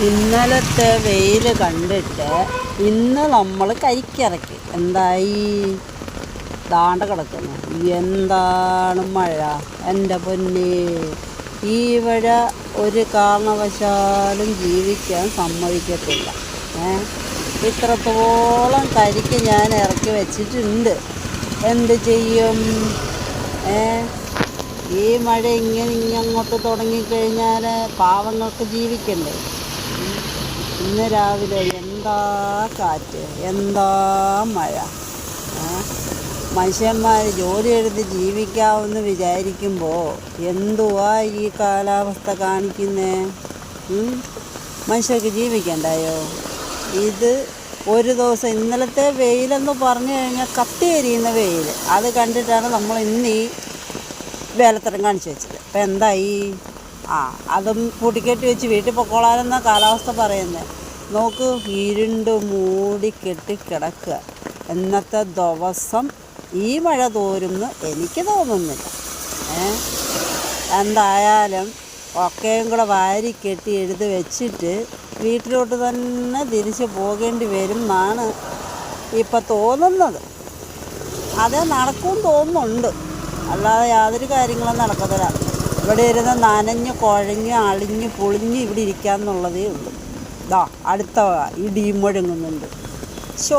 ഇന്നലത്തെ വെയിൽ കണ്ടിട്ട് ഇന്ന് നമ്മൾ കരിക്കിറക്കി. എന്തായി? ദാണ്ട കിടക്കുന്നു. എന്താണ് മഴ? എന്റെ പൊന്നെ. ഈ മഴ ഒരു കാരണവശാലും ജീവിക്കാൻ സമ്മതിക്കത്തില്ല. ഏ? ഇത്രത്തോളം കരിക്ക് ഞാൻ ഇറക്കി വെച്ചിട്ടുണ്ട്. എന്ത് ചെയ്യും? ഏ? ഈ മഴ ഇങ്ങനെ ഇങ്ങോട്ട് തുടങ്ങിക്കഴിഞ്ഞാൽ പാവങ്ങൾക്ക് ജീവിക്കണ്ടേ. ഇന്ന് രാവിലെ എന്താ കാറ്റ്? എന്താ മഴ? മനുഷ്യന്മാർ ജോലി എടുത്ത് ജീവിക്കാമെന്ന് വിചാരിക്കുമ്പോൾ എന്തുവാ ഈ കാലാവസ്ഥ കാണിക്കുന്നേ? മനുഷ്യർക്ക് ജീവിക്കണ്ടായോ? ഇത് ഒരു ദിവസം ഇന്നലത്തെ വെയിലെന്ന് പറഞ്ഞു കഴിഞ്ഞാൽ കത്തി എരിയുന്ന വെയിൽ അത് കണ്ടിട്ടാണ് നമ്മൾ ഇന്ന് ഈ വേലത്തരം കാണിച്ചു വെച്ചത്. അപ്പം എന്തായി? ആ അതും കൂട്ടിക്കെട്ടി വെച്ച് വീട്ടിൽ പൊക്കോളാനെന്ന കാലാവസ്ഥ പറയുന്നത് നോക്ക് ഇരുണ്ട് മൂടി കെട്ടി കിടക്കുക ഇന്നത്തെ ദിവസം ഈ മഴ തോരുമെന്ന് എനിക്ക് തോന്നുന്നില്ല. എന്തായാലും ഒക്കെയും കൂടെ വാരി കെട്ടി എഴുതി വെച്ചിട്ട് വീട്ടിലോട്ട് തന്നെ തിരിച്ച് പോകേണ്ടി വരും എന്നാണ് ഇപ്പം തോന്നുന്നത്. അത് നടക്കും തോന്നുന്നുണ്ട്. അല്ലാതെ യാതൊരു കാര്യങ്ങളും നടക്കത്തില്ല. ഇവിടെ ഇരുന്ന് നനഞ്ഞ് കുഴഞ്ഞ് അളിഞ്ഞ് പൊളിഞ്ഞ് ഇവിടെ ഇരിക്കാന്നുള്ളതേ ഉള്ളൂ. ഇതാ അടുത്ത ഇടിയും മുഴങ്ങുന്നുണ്ട്. ശോ